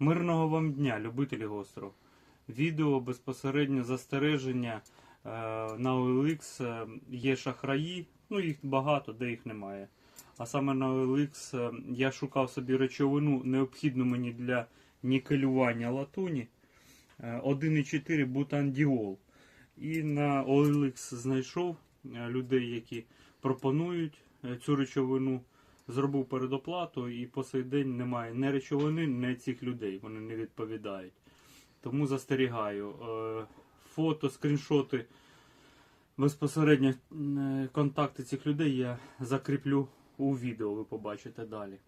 Мирного вам дня, любителі гостров. Відео безпосередньо застереження е, на OLX е, є шахраї, ну їх багато, де їх немає. А саме на OLX е, я шукав собі речовину, необхідну мені для нікелювання латуні. е, 1,4 бутандіол. І на OLX знайшов е, людей, які пропонують е, цю речовину. Зробив передоплату і по сей день немає ні речовини, ні цих людей. Вони не відповідають. Тому застерігаю. Е, Фото, скріншоти, безпосередньо е, контакти цих людей я закріплю у відео, ви побачите далі.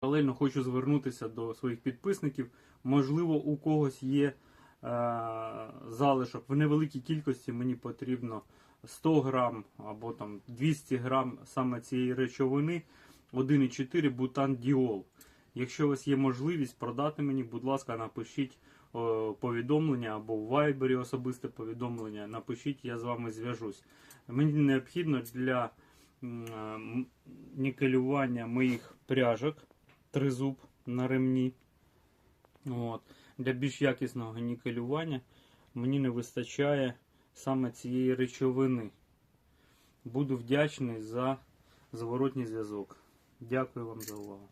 Паралельно хочу звернутися до своїх підписників. Можливо, у когось є е, залишок в невеликій кількості. Мені потрібно 100 грам або там 200 грам саме цієї речовини 1,4 бутандіол. Якщо у вас є можливість продати мені, будь ласка, напишіть о, повідомлення або в Viber особисте повідомлення. Напишіть, я з вами зв'яжусь. Мені необхідно для е, нікелювання моїх пряжок тризуб на ремні. От. Для більш якісного нікелювання мені не вистачає саме цієї речовини. Буду вдячний за зворотній зв'язок. Дякую вам за увагу.